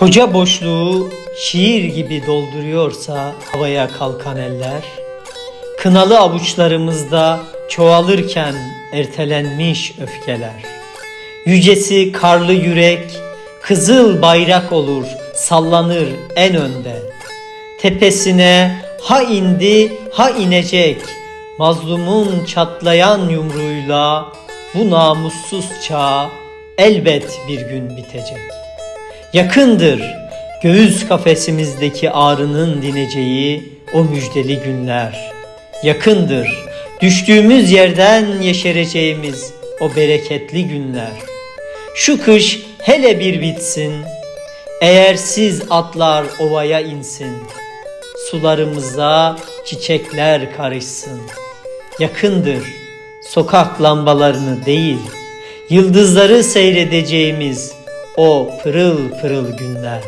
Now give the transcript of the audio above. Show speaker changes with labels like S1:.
S1: Koca boşluğu şiir gibi dolduruyorsa havaya kalkan eller, kınalı avuçlarımızda çoğalırken ertelenmiş öfkeler. Yücesi karlı yürek, kızıl bayrak olur, sallanır en önde. Tepesine ha indi ha inecek, mazlumun çatlayan yumruğuyla bu namussuz çağ elbet bir gün bitecek. Yakındır göğüs kafesimizdeki ağrının dineceği o müjdeli günler. Yakındır düştüğümüz yerden yeşereceğimiz o bereketli günler. Şu kış hele bir bitsin, eğer siz atlar ovaya insin, sularımıza çiçekler karışsın. Yakındır sokak lambalarını değil, yıldızları seyredeceğimiz o pırıl pırıl günler.